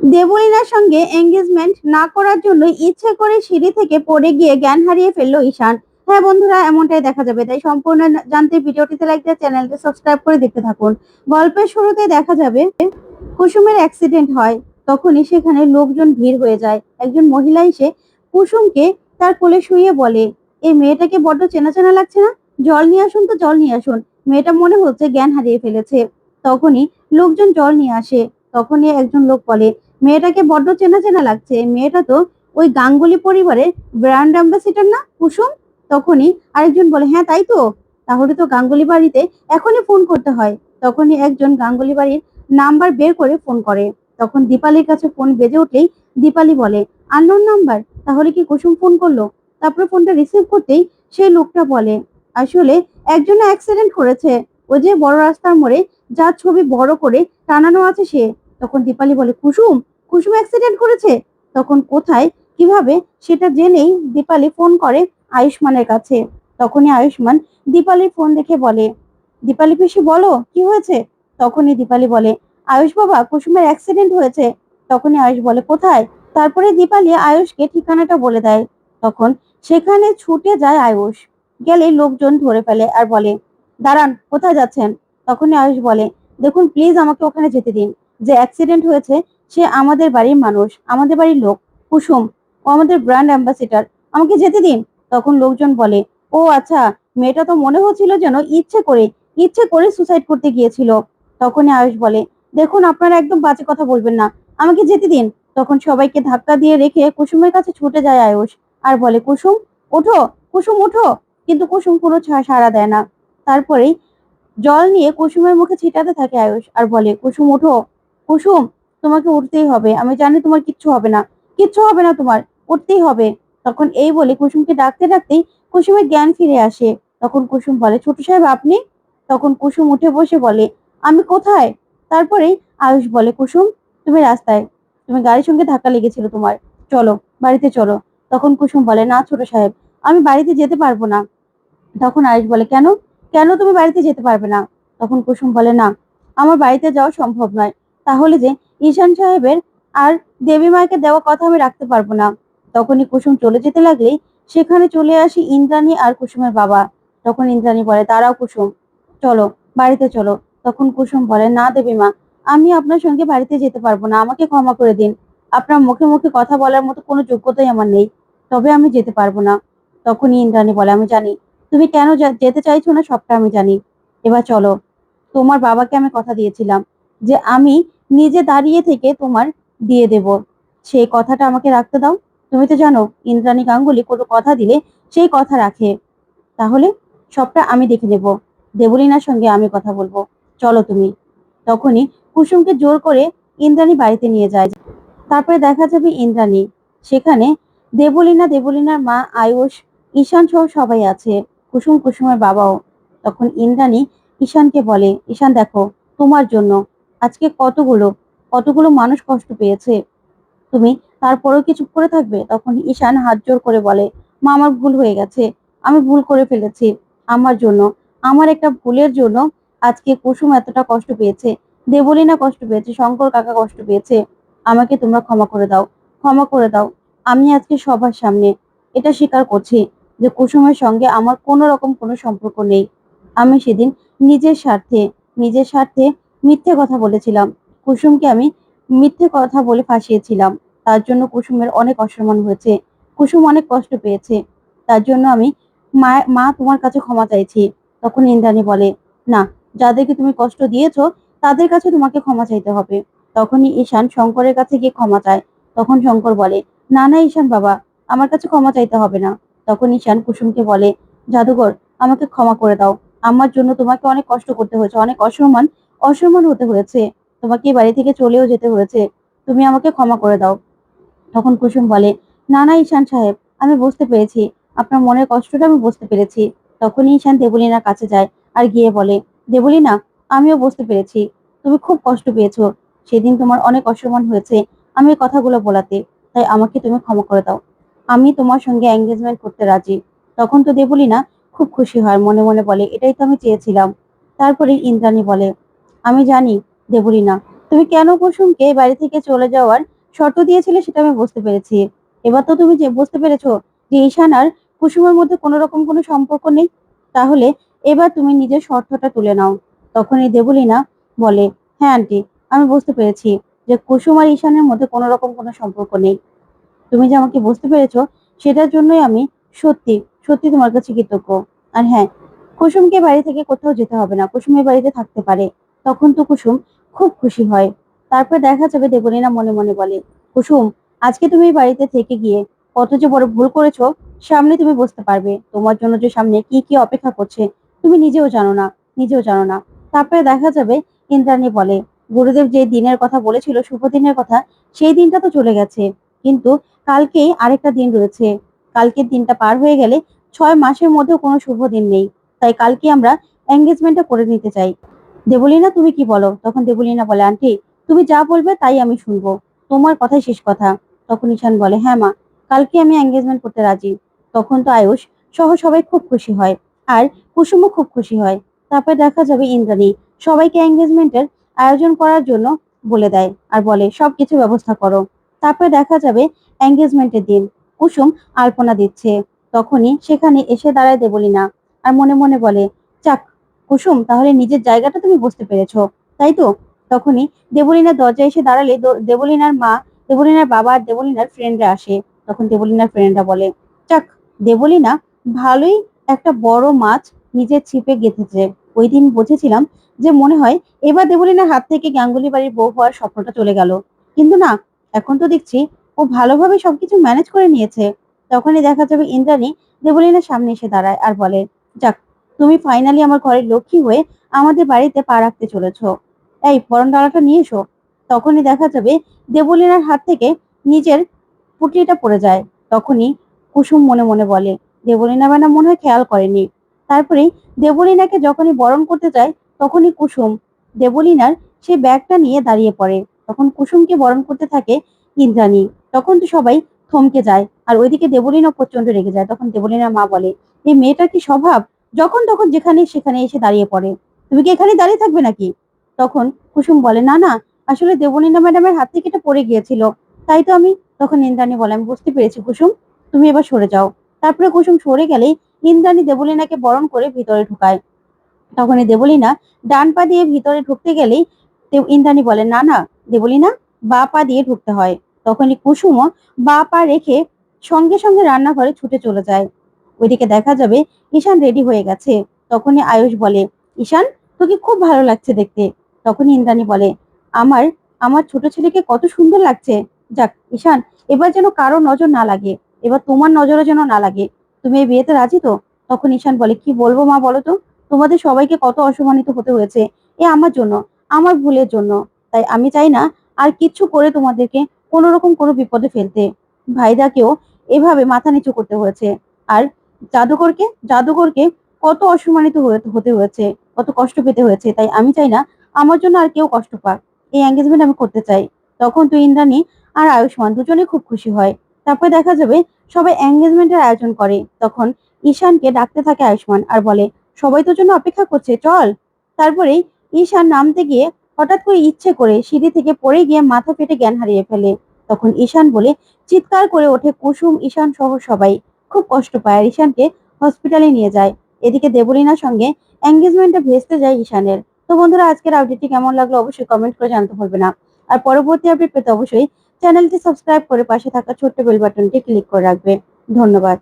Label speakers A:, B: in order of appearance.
A: দেবলীনার সঙ্গে এঙ্গেজমেন্ট না করার জন্য ইচ্ছে করে সিঁড়ি থেকে পড়ে গিয়ে জ্ঞান হারিয়ে ফেলল ঈশান। হ্যাঁ বন্ধুরা, এমনটাই দেখা যাবে। তাই সম্পূর্ণ জানতে ভিডিওটিতে লাইক দিয়ে চ্যানেলটি সাবস্ক্রাইব করে দেখতে থাকুন। গল্পের শুরুতে দেখা যাবে, কুসুমের অ্যাক্সিডেন্ট হয়। তখনই সেখানে লোকজন ভিড় হয়ে যায়। একজন মহিলা এসে কুসুমকে তার কোলে শুয়ে বলে, এই মেয়েটাকে বড্ড চেনা চেনা লাগছে না? জল নিয়ে আসুন তো, জল নিয়ে আসুন। মেয়েটা মনে হচ্ছে জ্ঞান হারিয়ে ফেলেছে। তখনই লোকজন জল নিয়ে আসে। তখনই একজন লোক বলে মেয়েটাকে বড্ড চেনা চেনা লাগছে। মেয়েটা তো ওই গাঙ্গুলি পরিবারের ব্র্যান্ড অ্যাম্বাসিডার না? কুসুম? তখনই আরেকজন বলে হ্যাঁ তাই তো। তাহলে তো গাঙ্গুলি বাড়িতে এখনই ফোন করতে হয়। তখনই একজন গাঙ্গুলি বাড়ির নাম্বার বের করে ফোন করে। তখন দীপালির কাছে ফোন বেজে উঠলেই দীপালি বলে আননোন নাম্বার তাহলে কি কুসুম ফোন করল? তারপরে ফোনটা রিসিভ করতেই সেই লোকটা বলে, আসলে একজন অ্যাক্সিডেন্ট করেছে। ও যে বড় রাস্তার মোড়ে যার ছবি বড় করে টানানো আছে সে। তখন দীপালি বলে, কুসুম কুসুম অ্যাক্সিডেন্ট করেছে? তখন কোথায়? কীভাবে? সেটা জেনেই দীপালি ফোন করে আয়ুষ্মানের কাছে। তখনই আয়ুষ্মান দীপালির ফোন দেখে বলে, দীপালি পিসি, বলো, কি হয়েছে? তখনই দীপালি বলে, আয়ুষ বাবা, কুসুমের অ্যাক্সিডেন্ট হয়েছে। তখনই আয়ুষ বলে, কোথায়? তারপরে দীপালি আয়ুষকে ঠিকানাটা বলে দেয়। তখন সেখানে ছুটে যায় আয়ুষ। গেলে লোকজন ধরে ফেলে আর বলে, দাঁড়ান, কোথায় যাচ্ছেন? তখনই আয়ুষ বলে, দেখুন প্লিজ আমাকে ওখানে যেতে দিন। যে অ্যাক্সিডেন্ট হয়েছে, সে আমাদের বাড়ির মানুষ, আমাদের বাড়ির লোক, কুসুম, ও আমাদের ব্র্যান্ড অ্যাম্বাসিডার আমাকে যেতে দিন। তখন লোকজন বলে, ও আচ্ছা মেয়েটা তো মনে হচ্ছিল যেন ইচ্ছে করে ইচ্ছে করে সুসাইড করতে গিয়েছিল। তখনই আয়ুষ বলে, দেখুন, আপনারা একদম বাজে কথা বলবেন না, আমাকে যেতে দিন। তখন সবাইকে ধাক্কা দিয়ে রেখে কুসুমের কাছে ছুটে যায় আয়ুষ আর বলে, কুসুম, ওঠো কুসুম, ওঠো। কিন্তু কুসুম কোনো সাড়া দেয় না। তারপরেই জল নিয়ে কুসুমের মুখে ছিটাতে থাকে আয়ুষ আর বলে, কুসুম, ওঠো। কুসুম, তোমাকে উঠতেই হবে। আমি জানি তোমার কিচ্ছু হবে না। কিচ্ছু হবে না তোমার। উঠতেই হবে। তখন এই বলে কুসুমকে ডাকতে ডাকতেই কুসুমের জ্ঞান ফিরে আসে। তখন কুসুম বলে, ছোট সাহেব, আপনি? তখন কুসুম উঠে বসে বলে, আমি কোথায়? তারপরেই আয়ুষ বলে, কুসুম, তুমি রাস্তায়। তুমি গাড়ির সঙ্গে ধাক্কা লেগেছিল তোমার। চলো, বাড়িতে চলো। তখন কুসুম বলে, না ছোট সাহেব, আমি বাড়িতে যেতে পারব না। তখন আয়ুষ বলে, কেন? কেন তুমি বাড়িতে যেতে পারবে না? তখন কুসুম বলে, না, আমার বাড়িতে যাওয়া সম্ভব নয়। তাহলে যে ঈশান সাহেবের আর দেবী মাকে দেওয়া কথা আমি রাখতে পারব না। তখনই কুসুম চলে যেতে লাগলেই সেখানে চলে আসি ইন্দ্রাণী আর কুসুমের বাবা। তখন ইন্দ্রাণী বলে তারাও কুসুম, চলো, বাড়িতে চলো। তখন কুসুম বলে, না দেবী মা, আমি আপনার সঙ্গে বাড়িতে যেতে পারব না, আমাকে ক্ষমা করে দিন। আপনার মুখে মুখে কথা বলার মতো কোনো যোগ্যতাই আমার নেই, তবে আমি যেতে পারব না। তখনই ইন্দ্রাণী বলে, আমি জানি, তুমি কেন যেতে চাইছো না সবটা আমি জানি। এবার চলো, তোমার বাবাকে আমি কথা দিয়েছিলাম যে আমি নিজে দাঁড়িয়ে থেকে তোমার দিয়ে দেব। সেই কথাটা আমাকে রাখতে দাও। তুমি তো জানো, ইন্দ্রাণী গাঙ্গুলি কোনো কথা দিলে সেই কথা রাখে। তাহলে সবটা আমি দেখে নেব। দেবলীনার সঙ্গে আমি কথা বলব। চলো তুমি। তখনই কুসুমকে জোর করে ইন্দ্রাণী বাড়িতে নিয়ে যায়। তারপরে দেখা যাবে ইন্দ্রাণী। সেখানে দেবলীনা, দেবলীনার মা আয়ুষ, ঈশান সহ সবাই আছে। কুসুম, কুসুমের বাবাও। তখন ইন্দ্রাণী ঈশানকে বলে, ঈশান দেখো, তোমার জন্য আজকে কতগুলো কতগুলো মানুষ কষ্ট পেয়েছে? তুমি তারপরেও কি চুপ করে থাকবে? তখন ঈশান হাত জোর করে বলে, মা, আমার ভুল হয়ে গেছে। আমি ভুল করে ফেলেছি। আমার জন্য, আমার একটা ভুলের জন্য আজকে কুসুম এতটা কষ্ট পেয়েছে। দেবলীনা কষ্ট পেয়েছে, শঙ্কর কাকা কষ্ট পেয়েছে। আমাকে তোমরা ক্ষমা করে দাও, ক্ষমা করে দাও। আমি আজকে সবার সামনে এটা স্বীকার করছি যে কুসুমের সঙ্গে আমার কোনো রকম কোনো সম্পর্ক নেই। আমি সেদিন নিজের স্বার্থে নিজের স্বার্থে মিথ্যে কথা বলেছিলাম। কুসুমকে আমি মিথ্যে কথা বলে ফাঁসিয়েছিলাম। তার জন্য কুসুমের অনেক অসম্মান হয়েছে। কুসুম অনেক কষ্ট পেয়েছে। তার জন্য আমি মা তোমার কাছে ক্ষমা চাইছি। তখন ইন্দ্রাণী বলে, না, যাদেরকে তুমি কষ্ট দিয়েছ, তাদের কাছে তোমাকে ক্ষমা চাইতে হবে। তখনই ঈশান শঙ্করের কাছে গিয়ে ক্ষমা চায়। তখন শঙ্কর বলে, না না, ঈশান বাবা, আমার কাছে ক্ষমা চাইতে হবে না। তখন ঈশান কুসুমকে বলে, জাদুঘর, আমাকে ক্ষমা করে দাও। আমার জন্য তোমাকে অনেক কষ্ট করতে হয়েছে, অনেক অসম্মান অসম্মান হতে হয়েছে। তোমাকে বাড়ি থেকে চলেও যেতে হয়েছে। তুমি আমাকে ক্ষমা করে দাও। তখন কুসুম বলে, না না, ঈশান সাহেব, আমি বুঝতে পেরেছি। আপনার মনের কষ্টটা আমি বুঝতে পেরেছি। তখনই ঈশান দেবলীনার কাছে যায় আর গিয়ে বলে, দেবলীনা, আমিও বুঝতে পেরেছি। তুমি খুব কষ্ট পেয়েছ। সেদিন তোমার অনেক অসম্মান হয়েছে আমি কথাগুলো বলাতে। তাই আমাকে তুমি ক্ষমা করে দাও। আমি তোমার সঙ্গে এঙ্গেজমেন্ট করতে রাজি। তখন তো দেবলীনা খুব খুশি হয়, মনে মনে বলে, এটাই তো আমি চেয়েছিলাম। তারপরে ইন্দ্রাণী বলে আমি জানি দেবলীনা তুমি কেন কুসুমকে বাড়ি থেকে চলে যাওয়ার শর্ত দিয়েছিলে সেটা আমি বুঝতে পেরেছি। এবার তো তুমি যে বুঝতে পেরেছ যে ঈশান আর কুসুমের মধ্যে কোনো রকম কোনো সম্পর্ক নেই, তাহলে এবার তুমি নিজের শর্তটা তুলে নাও। তখনই দেবলীনা বলে হ্যাঁ আন্টি, আমি বুঝতে পেরেছি যে কুসুম আর ঈশানের মধ্যে কোনো রকম কোনো সম্পর্ক নেই। তুমি যে আমাকে বুঝতে পেরেছ সেটার জন্যই আমি সত্যি সত্যি তোমার কাছে কৃতজ্ঞ। আর হ্যাঁ কুসুমকে বাড়ি থেকে কোথাও যেতে হবে না। কুসুমের বাড়িতে থাকতে পারে। তখন তো কুসুম খুব খুশি হয়। তারপর দেখা যাবে দেবলীনা মনে মনে বলে, কুসুম, আজকে তুমি বাড়িতে থেকে গিয়ে কত যে বড় ভুল করেছ, সামনে তুমি বুঝতে পারবে। তোমার জন্য যে সামনে কি কি অপেক্ষা করছে, তুমি নিজেও জানো না, নিজেও জানো না। তারপরে দেখা যাবে ইন্দ্রাণী বলে, গুরুদেব যে দিনের কথা বলেছিল, শুভ দিনের কথা, সেই দিনটা তো চলে গেছে। কিন্তু কালকেই আরেকটা দিন রয়েছে। কালকের দিনটা পার হয়ে গেলে ছয় মাসের মধ্যেও কোনো শুভ দিন নেই। তাই কালকে আমরা এঙ্গেজমেন্টটা করে নিতে চাই। দেবলীনা, তুমি কি বলো? তখন দেবলীনা বলে, আন্টি, তুমি যা বলবে তাই আমি শুনব। তোমার কথাই শেষ কথা। তখন ঈশান বলে হ্যাঁ মা, কালকে আমি এঙ্গেজমেন্ট করতে রাজি। তখন তো আয়ুষ, সহ সবাই খুব খুশি হয়। আর কুসুমও খুব খুশি হয়। তারপর দেখা যাবে ইন্দ্রাণী। সবাইকে এঙ্গেজমেন্টের আয়োজন করার জন্য বলে দেয় আর বলে, সবকিছু ব্যবস্থা করো। তারপরে দেখা যাবে এঙ্গেজমেন্টের দিন। কুসুম আলপনা দিচ্ছে। তখনই সেখানে এসে দাঁড়ায় দেবলীনা। আর মনে মনে বলে, চাক কুসুম, তাহলে নিজের জায়গাটা তুমি বুঝতে পেরেছ, তাই তো? তখনই দেবলীনার দরজায় এসে দাঁড়ালে দেবলিনার মা, দেবলিনার বাবা আর দেবলীনার ফ্রেন্ডরা আসে। তখন দেবলীনার ফ্রেন্ডরা বলে, চাক, দেবলিনা ভালোই একটা বড় মাছ নিজের ছিপে গেঁথেছে। ওই দিন বুঝেছিলাম যে মনে হয় এবার দেবলিনার হাত থেকে গাঙ্গুলি বাড়ির বউ হওয়ার স্বপ্নটা চলে গেল। কিন্তু না, এখন তো দেখছি ও ভালোভাবে সবকিছু ম্যানেজ করে নিয়েছে। তখনই দেখা যাবে ইন্দ্রাণী দেবলিনার সামনে এসে দাঁড়ায় আর বলে যাক তুমি ফাইনালি আমার ঘরের লক্ষ্মী হয়ে আমাদের বাড়িতে পা রাখতে চলেছো। এই বরণ ডালাটা নিয়ে এসো। তখনই দেখা যাবে দেবলীনার হাত থেকে নিজের পুটলিটা পড়ে যায়। তখনই কুসুম মনে মনে বলে, দেবলীনা ম্যাডাম মনে হয় খেয়াল করেনি। তারপরে দেবলীনাকে যখনই বরণ করতে যায়, তখনই কুসুম দেবলীনার সে ব্যাগটা নিয়ে দাঁড়িয়ে পড়ে। তখন কুসুমকে বরণ করতে থাকে ইন্দ্রাণী। তখন তো সবাই থমকে যায়। আর ওইদিকে দেবলীনা প্রচণ্ড রেগে যায়। তখন দেবলীনার মা বলে, এই মেয়েটার কি স্বভাব? যখন তখন যেখানে সেখানে এসে দাঁড়িয়ে পড়ে। তুমি কি এখানে দাঁড়িয়ে থাকবে নাকি? তখন কুসুম বলে, না না, আসলে দেবলীনা ম্যাডামের হাত থেকে এটা পড়ে গিয়েছিল। তাই তো আমি তখন ইন্দ্রাণী বলে, আমি বুঝতে পেরেছি কুসুম, তুমি এবার সরে যাও। তারপরে কুসুম সরে গেলেই ইন্দ্রাণী দেবলীনাকে বরণ করে ভিতরে ঢুকায়। তখনই দেবলীনা ডান পা দিয়ে ভিতরে ঢুকতে গেলেই ইন্দ্রাণী বলে, না না, দেবলীনা, বা পা দিয়ে ঢুকতে হয়। তখনই কুসুমও বা পা রেখে সঙ্গে সঙ্গে রান্নাঘরে ছুটে চলে যায়। ওইদিকে দেখা যাবে ঈশান রেডি হয়ে গেছে। তখনই আয়ুষ বলে, ঈশান, তোকে খুব ভালো লাগছে দেখতে। তখনই ইন্দ্রাণী বলে, আমার আমার ছোট ছেলেকে কত সুন্দর লাগছে। যাক, ঈশান, এবার যেন কারও নজর না লাগে। এবার তোমার নজরও যেন না লাগে। তুমি এই বিয়েতে রাজি তো? তখন ঈশান বলে, কি বলব মা বলো তো? তোমাদের সবাইকে কত অসম্মানিত হতে হয়েছে। এ আমার জন্য, আমার ভুলের জন্য। তাই আমি চাই না আর কিচ্ছু করে তোমাদেরকে কোনো রকম কোনো বিপদে ফেলতে। ভাইদাকেও এভাবে মাথা নিচু করতে হয়েছে। আর জাদুকরকে জাদুকরকে কত অসম্মানিত হতে হয়েছে, কত কষ্ট পেতে হয়েছে, তাই আমি চাই না আমার জন্য আর কেউ কষ্ট পাক। এই এঙ্গেজমেন্ট আমি করতে চাই। তখন তো ইন্দ্রাণী আর আয়ুষ্মান দুজনে খুব খুশি হয়। তারপরে দেখা যাবে সবাই এঙ্গেজমেন্টের আয়োজন করে। তখন ঈশানকে ডাকতে থাকে আয়ুষ্মান আর বলে, সবাই তোর জন্য অপেক্ষা করছে, চল। তারপরেই ঈশান নামতে গিয়ে হঠাৎ করে ইচ্ছে করে সিঁড়ি থেকে পড়ে গিয়ে মাথা ফেটে জ্ঞান হারিয়ে ফেলে। তখন ঈশান বলে, চিৎকার করে ওঠে কুসুম, ঈশান সহ সবাই। খুব কষ্ট পায়। আর ঈশানকে হসপিটালে নিয়ে যায়। এদিকে দেবলিনার সঙ্গে এঙ্গেজমেন্টটা ভেস্তে যায় ঈশানের। তো বন্ধুরা, আজকের আপডেটটি কেমন লাগল অবশ্যই কমেন্ট করে জানতে ভুলবে না। আর পরবর্তী আপডেট পেতে অবশ্যই চ্যানেলটি সাবস্ক্রাইব করে পাশে থাকা ছোট্ট বেল বাটনটি ক্লিক করে রাখবে। ধন্যবাদ।